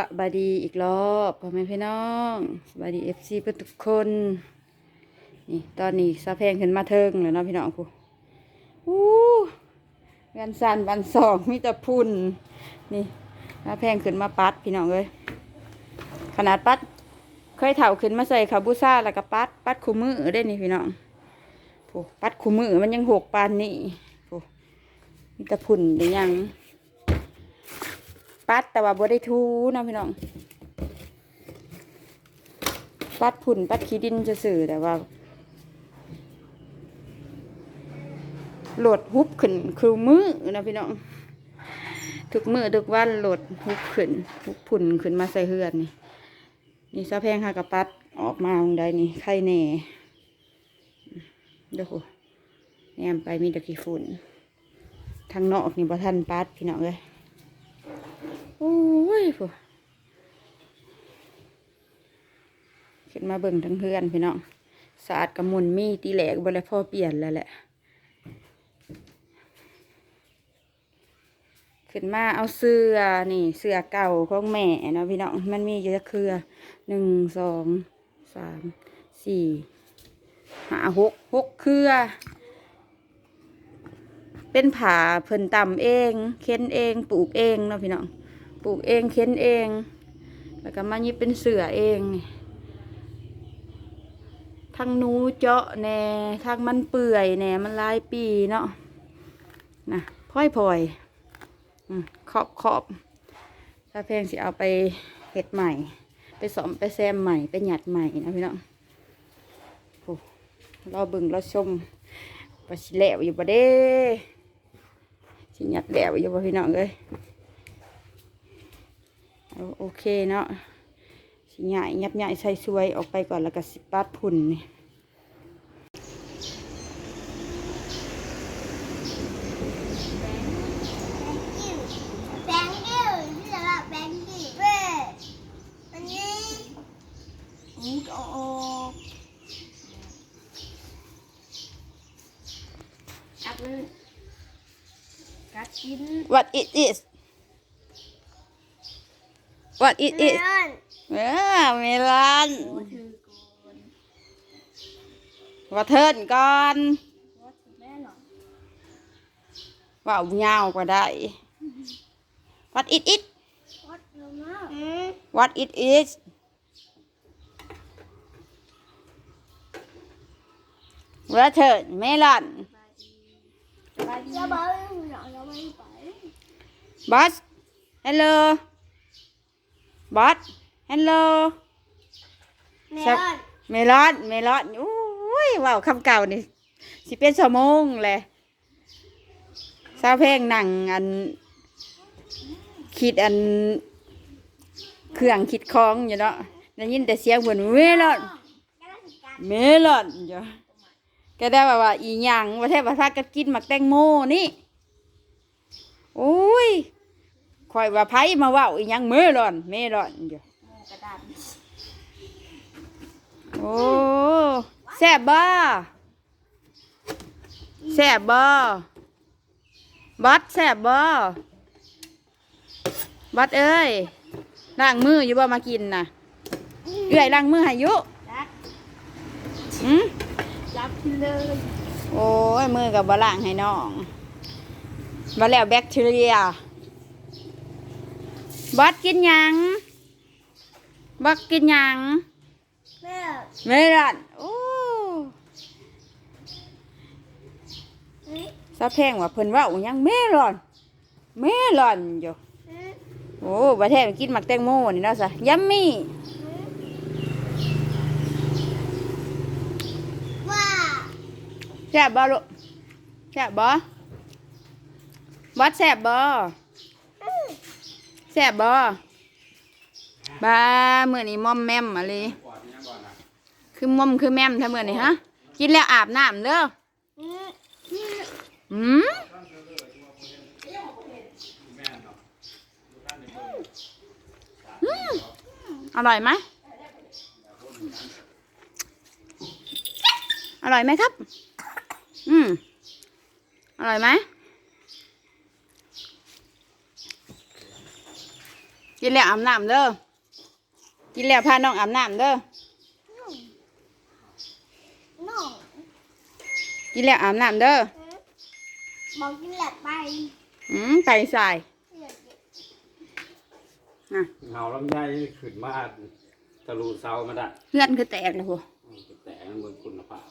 สบายดีอีกรอบพ่อแม่พี่น้องสบายดีเอฟซีเพื่อนทุกคนนี่ตอนนี้ซาแพงขึ้นมาเทิงแล้วเนาะพี่น้องกูอู้วันสันวันสองมีแต่พุ่นนี่ซาแพงขึ้นมาปัดพี่น้องเลยขนาดปัดเคยเถาขึ้นมาใส่คาบูซ่าแล้วก็ปัดปัดคู่มือได้นี่พี่น้องโอ้ปัดคู่มือมันยังหกปานนี่โอ้มีแต่พุ่นเดี๋ยวยัง ปัดแต่ว่าบ่ได้ทูนะพี่น้อง ปัดผุ่นปัดขี้ดินจะสื่อแต่ว่าโหลดฮุบขึ้นคือมือนะพี่น้องทุกมือทุกวันโหลดฮุบขึ้นฮุบผุ่นขึ้นมาใส่เฮือนนี่นี่ซาแพงค่ะกับปัดออกมาตรงใดนี่ไข่แน่เดี๋ยวโหแนมไปมีต่ขี้ฝุ่นทางนอกนี่บ่ทันปัดพี่น้องเลย โอ้ยพวขึ้นมาเบิ่งทั้งเพื่อนพี่น้องสะอาดกระมุนมีตีแหลกบ่แล้วพ่อเปลี่ยนแล้วแหละ ขึ้นมาเอาเสื้อนี่เสื้อเก่าของแม่นะพี่น้องมันมีอยู่จะเครือหนึ่งสองสามสี่ห้าหกหกเครือ เป็นผาเพิ่นตำเอง เค้นเองปลูกเองเนาะพี่น้อง ปลูกเองเค้นเอง แล้วก็มานี่เป็นเสือเองทั้งนูเจาะแหน่ทั้งมันเปื่อยแหน่มันลายปีเนาะนะพลอยพลอยๆขอบขอบถ้าเพลงสิเอาไปเห็ดใหม่ ไปสอมไปแซมใหม่ ไปหยัดใหม่นะพี่น้องโอ้เราบิ่งเราชมว่าสิแหลวอยู่บ่เด้สิหยัดแหลวอยู่บ่พี่น้องเอ้ย เอาโอเคเนาะสิใหญ่ยับใหญ่ใส่สวยออกไปก่อนแล้วก็สิปัดพุ่นนี่ับแบงกิ้วเว้ยอันนี้มุดอกกัดเลยกัดกิน What it is What it เม is ลอนเออเมลอนโอ้ถือก่อนว่าเทิร์นก่อนว่าถือแม่หรอว่าเอายาวกว่าได้ What it is วัดลงมาอืม What it is ว่าเทิร์นเมลอนไปจะ บอกว่าเราเราไม่ไป Boss Hello Boss Hello เมลอนเมลอนเมลอนอุ้ยว้าวคำเก่านี่สิเป็นสมงเลยซาวเพลงหนังอัน คิดอัน เครื่องคิดคล้องอยู่เนาะได้ยินแต่เสียงเหมือนเมลอนเมลอนอยู่ก็ได้ว่าว่าอีหยังว่าแทบว่าถ้าก็กินหมักแตงโมนี่โอ้ย คอยว่าไผมาเว่าอีหยังเมลอนเมลอนอยู่กระดาษโอ้แซ่บบ่แซ่บบ่บัดแซ่บบ่บัดเอ้ยล้างมืออยู่บ่มากินน่ะเอื้อยล้างมือให้อยุรักอืมรับเลย โอ้ยมือกับบ่ล้างให้น้องบ่แล้วแบคทีเรีย บัดกินหยังบัดกินหยังแม่เมลอนโอ้เฮ้ยซาแพงว่าเพิ่นเว่าอหยังเมลอน เมลอนอยู่เฮ้ยโอ้ประเทศกินหมักแตงโมนี่เนาะซะยัมมี่ว่าแซ่บบ่ลูกแซ่บบ่บัดแซ่บบ่แซ่บบ่บ้ามื้อนี้มอมแมมอะไรคือมอมคือแมมถ้ามื้อนี้ฮะ กินแล้วอาบน้ำเด้ออืมอืมอืมอร่อยไหมอร่อยไหมครับ อืม อร่อยไหม กินแล้วอาบน้ำเด้อกินแล้วพาน้องอาบน้ำเด้อน้องกินแล้วอาบน้ำเด้อบอกกินแหละไปอืมไปใส่นะเงาลำไยขึ้นมาทะลุเสามาได้เพื่อนคือแตกเลยพวกอืมแต่บนคุณภาพ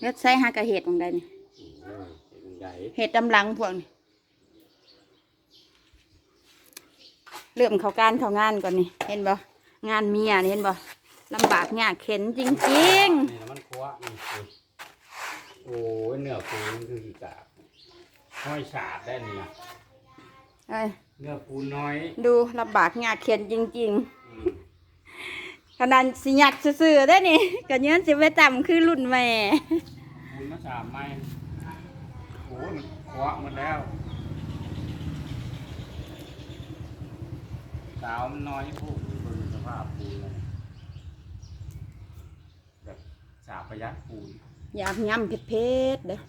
เลือดใส่หากระเห็ดตรงใดนี่อืมเออเป็นใหญ่เห็ดดำลังพวกนี้ เริ่มเข้าการเข้างานก่อนนี่เห็นบ่งานเมียนี่เห็นบ่ลำบากยากเข็นจริงนี่นะมันคว้านี่คือโอ้ยเนื้อปูมันคือขี้กากห้อยฉาดได้นี่นะๆเอ้ยเนื้อปูน้อย ดูลำบากยากเข็นจริงอืมๆขนาดสิหยักซื่อๆได้อนี่ก็เนื้อสิไปต่ำคือรุ่นแม่ปูนมาสามไม้โอ้ยมันคว้าหมดแล้ว สาวมันน้อยพวกบนสภาพปูนเลยแบบสาบประหยัดปูนอยากยำเผ็ดๆเด้อ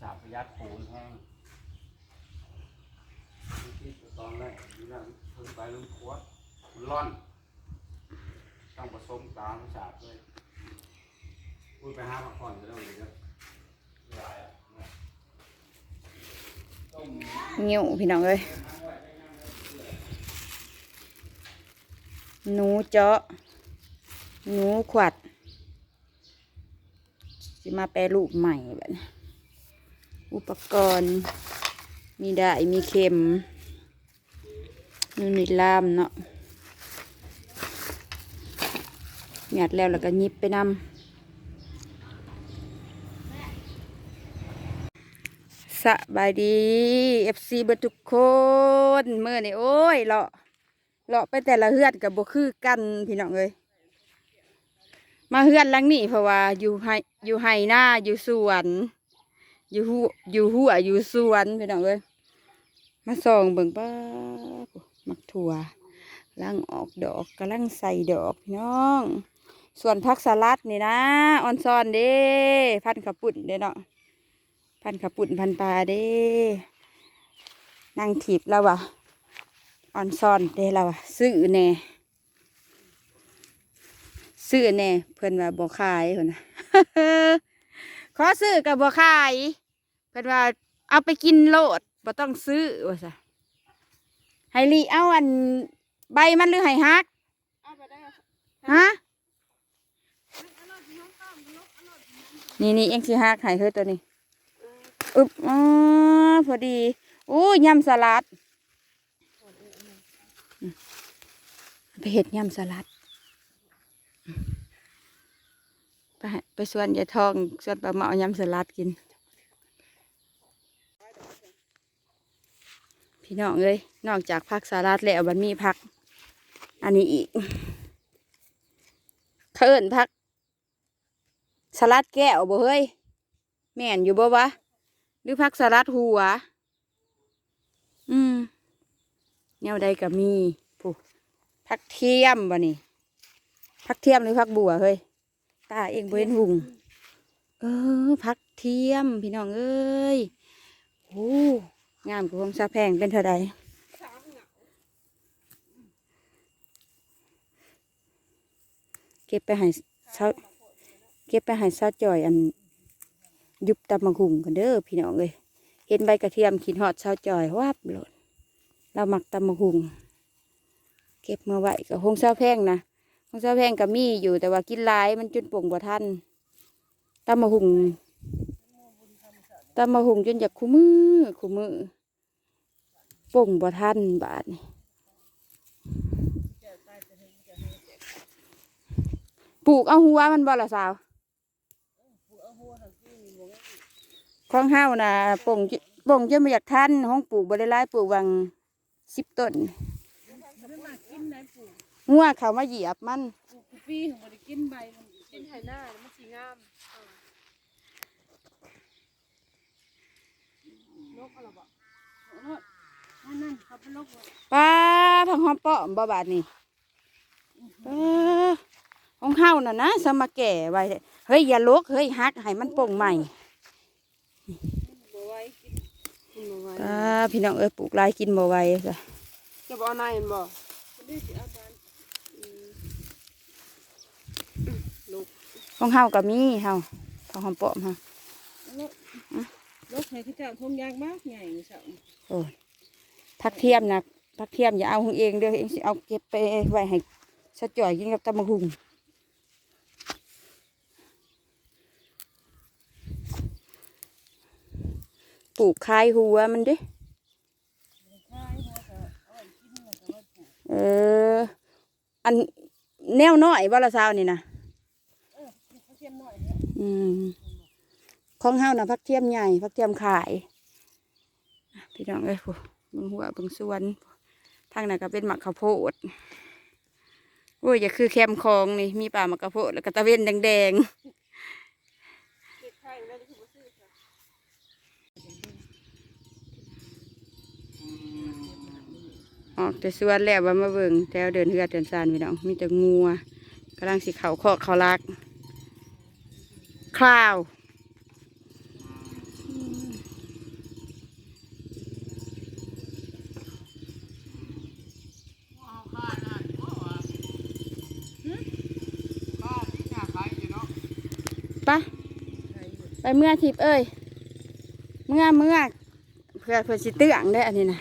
สาบประหยัดปูนแห้งที่ตอนแรกนี่นะเพิ่งไปลงขวดมันร่อน ต้องผสมตามสาบเลยพูดไปห้าพักผ่อนจะได้เลยเยอะหลายอะ เงี้ยวพี่น้องเอ้ยหนูเจาะหนูขวัดสิมาแปรรูปใหม่แบบนี้อุปกรณ์ มีได้มีเข็มมีล่ามเนาะหยัดแล้วแล้วก็ยิบไปนำ สบายดีเอฟซีเบิดทุกคนเมื่อนี่โอ้ยเลาะเลาะไปแต่ละเฮือนกับบคือกันพี่น้องเอ้ยมาเฮือนหลังนี้เพราะว่าอยู่ไฮอยู่ไฮหน้าอยู่สวน อยู่หัวอยู่หัวอยู่สวนพี่น้องเอ้ยมาส่องเบิ่งป้ามักถั่วลังออกดอกกำลังใส่ดอกพี่น้อง ส่วนพักสลัดนี่นะออนซอนเด้พันขับปุ่นเด้เนาะ พันขับปุ่นพันปลาเด้นั่งถีบแล้ววะออนซอนเด้แล้ววะซื้อแน่ซื้อแน่เพิ่นว่าบ่ขายเพิ่นน่ะขอซื้อกับบ่ขาย เพิ่นว่าเอาไปกินโลดบ่ต้องซื้อว่าซะให้ลีเอาอันใบมันหรือให้ฮักฮะนี่นี่เองสิฮักให้เฮ้ยตัวนี้ อึบอ๋อพอดีโอ้ยำสลัดไปเห็ดยำสลัด ไปไปสวนยายทองสวนปลาเมายำสลัดกิน พี่น้องเอ้ยนอกจากผักสลัดแล้วมันมีผัก อันนี้อีกเขาเอินผักสลัดแก้วบ่เฮ้ย แม่นอยู่บ่วะ หรือผักสลัดหัว อืมแนวใดก็มีผู้ผักเทียมบ่นี่ผักเทียมหรือผักบัวเฮ้ยตาเองเว้นหุงเออพักเทียมพี่น้องเอ้ยโอ้งามกว่าของซาแพงเป็นเท่าใดเก็บไปให้เช้าเก็บไปให้ซาจ่อยอัน ยุบตำมังหุงกันเด้อพี่น้องเอ้ยเห็นใบกระเทียมขีดหอดซาจอยวับหลดเราหมักตำมังหุงเก็บมาไว้กับหงซาแพงนะของเจ้าแพงก็มีอยู่แต่ว่ากินลายมันจนป่งบ่ทันตำมะหุ่งตำมะหุ่งจนอยากคู่มือคู่มือป่งบ่ทันบาทนี่ปลูกเอาหัวมันบ่ละสาว ข้องเฮานะป่งป่งจนไม่อยากทันห้องปลูกบ่ไลปลูกวังสิบต้นงัวเขามาเหยียบมันปีของมันกินใบกินไถหน้ามันสีงามนกอะไรบ่นั่นนั่นเขาเป็นนกป้าพังหอมเปาะบ่บาดนี่เออของเฮาน่ะนะสมาแก่ไว้เฮ้ยอย่าลกเฮ้ยฮักให้มันป่งใหม่ ตาพี่น้องเอ้ยปลูกหลายกินบ่ไหวจ้ะจะบ่เอาในมันบ่นี่สิเอาการลูกของเฮาก็มีเฮาของหอมปอมเฮาลูกลูกให้เขาเจ้าทงยางมากใหญ่เจ้าโอ้ยผักเทียมนะผักเทียมอย่าเอาของเองเด้อเองสิเอาเก็บไปไว้ให้สะจ่อยกินกับตำบักหุ่ง ปลูกคายหัวมันดิเออ อันแนวน้อยบ่ละสาวนี่นะเขาเทียมหน่อยเนี่ยอืมของเฮานะพักเทียมใหญ่พักเทียมขาย พี่น้องเอ้ยผู้เบิ่งหัวบิ่งสวน ทางนั้นก็เป็นหมักข้าวโพดโอ้ยอย่าคือแคมคลองนี่ มีป่าหมักข้าวโพดแล้วก็ตะเวนแดงเออกแต่สวนแล้วว่ามาเบิ่งแถวเดินเฮือดเดินซานพี่น้อง มีแต่งัวกำลังสิเขาคอกเขาลักคราวไปะไปเมื่อทิพเอ้ย เมื่อเมื่อเพื่อเพื่อสิเตื้องได้อันนี้นะ